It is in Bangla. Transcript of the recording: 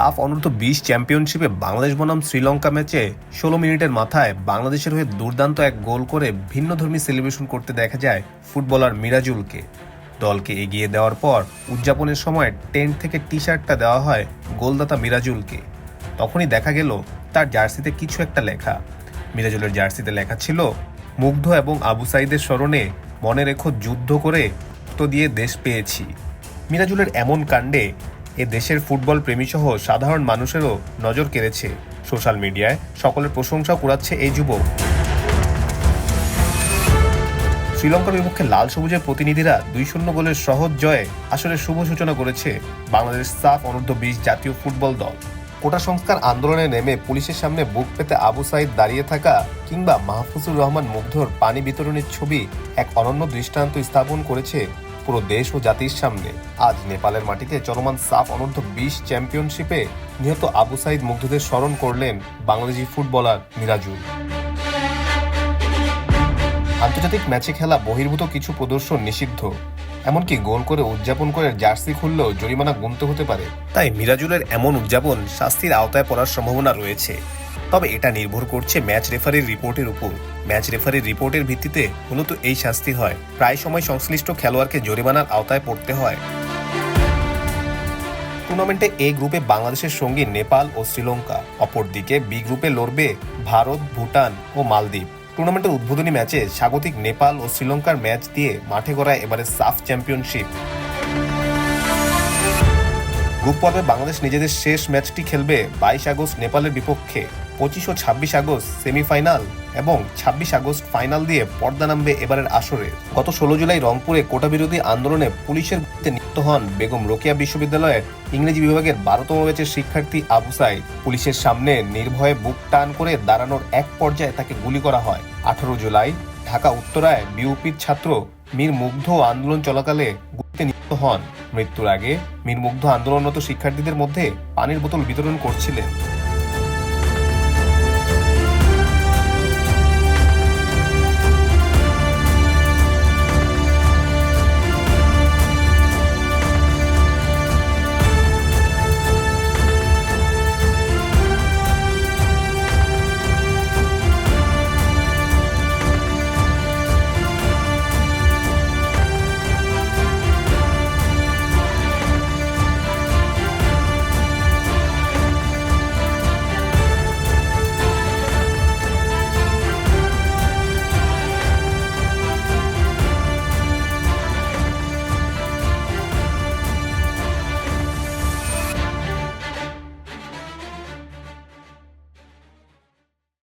সাফ অনূর্ধ্ব বিশ চ্যাম্পিয়নশিপে বাংলাদেশ বনাম শ্রীলঙ্কা ম্যাচে ষোলো মিনিটের মাথায় বাংলাদেশের হয়ে দুর্দান্ত এক গোল করে ভিন্নধর্মী সেলিব্রেশন করতে দেখা যায় ফুটবলার মিরাজুলকে। দলকে এগিয়ে দেওয়ার পর উদযাপনের সময় টেন্ট থেকে টি শার্টটা দেওয়া হয় গোলদাতা মিরাজুলকে। তখনই দেখা গেল তার জার্সিতে কিছু একটা লেখা। মিরাজুলের জার্সিতে লেখা ছিল, মুগ্ধ এবং আবু সাইদের স্মরণে মনে রেখো যুদ্ধ করে তো দিয়ে দেশ পেয়েছি। মিরাজুলের এমন কাণ্ডে এ দেশের ফুটবল প্রেমীসহ সাধারণ মানুষেরও নজর কেড়েছে। সোশ্যাল মিডিয়ায় সকলের প্রশংসা কুড়াচ্ছে এই যুবক। শ্রীলঙ্কার বিপক্ষে লাল সবুজের প্রতিনিধিরা দুই শূন্য গোলের সহজ জয়ে আসলে শুভ সূচনা করেছে বাংলাদেশ সাফ অনূর্ধ্ব বিশ জাতীয় ফুটবল দল। কোটা সংস্কার আন্দোলনে নেমে পুলিশের সামনে বুক পেতে আবু সাইদ দাঁড়িয়ে থাকা কিংবা মাহফুজুর রহমান মুগ্ধর পানি বিতরণের ছবি এক অনন্য দৃষ্টান্ত স্থাপন করেছে পুরো দেশ ও জাতির সামনে। আজ নেপালের মাটিতে চলমান সাফ অনূর্ধ্ব বিশ চ্যাম্পিয়নশিপে নিহত আবু সাইদ মুগ্ধদের স্মরণ করলেন বাংলাদেশি ফুটবলার মিরাজুল। আন্তর্জাতিক ম্যাচে খেলা বহির্ভূত কিছু প্রদর্শন নিষিদ্ধ। এমনকি গোল করে উদযাপন করে জার্সি খুললেও জরিমানা গুনতে হতে পারে। তাই মিরাজুলের এমন উদযাপন শাস্তির আওতায় পড়ার সম্ভাবনা রয়েছে। তবে এটা নির্ভর করছে ম্যাচ রেফারির রিপোর্টের উপর। ম্যাচ রেফারির রিপোর্টের ভিত্তিতে মূলত এই শাস্তি হয়। প্রায় সময় সংশ্লিষ্ট খেলোয়াড়কে জরিমানার আওতায় পড়তে হয়। টুর্নামেন্টে এ গ্রুপে বাংলাদেশের সঙ্গে নেপাল ও শ্রীলঙ্কা। অপরদিকে বি গ্রুপে লড়বে ভারত, ভুটান ও মালদ্বীপ। টুর্নামেন্টের উদ্বোধনী ম্যাচে স্বাগতিক নেপাল ও শ্রীলঙ্কার ম্যাচ দিয়ে মাঠে গড়ায় এবারে সাফ চ্যাম্পিয়নশিপ। গ্রুপ পর্বে বাংলাদেশ নিজেদের শেষ ম্যাচটি খেলবে বাইশ আগস্ট নেপালের বিপক্ষে। পঁচিশ ও ছাব্বিশ আগস্ট সেমিফাইনাল এবং ছাব্বিশ আগস্ট ফাইনাল দিয়ে পর্দা নামবে এবারের আসরে। গত ষোলো জুলাই রংপুরে কোটা বিরোধী আন্দোলনে পুলিশের নিহত হন বেগম রোকেয়া বিশ্ববিদ্যালয়ের ইংরেজি বিভাগের বারোতম ব্যাচের শিক্ষার্থী আবু পুলিশের সামনে নির্ভয়ে বুক টান করে দাঁড়ানোর এক পর্যায়ে তাকে গুলি করা হয়। আঠারো জুলাই ঢাকা উত্তরায় বিউপির ছাত্র মীর মুগ্ধ আন্দোলন চলাকালে গুলিতে নিহত হন। মৃত্যুর আগে মীর মুগ্ধ আন্দোলনরত শিক্ষার্থীদের মধ্যে পানির বোতল বিতরণ করছিলেন।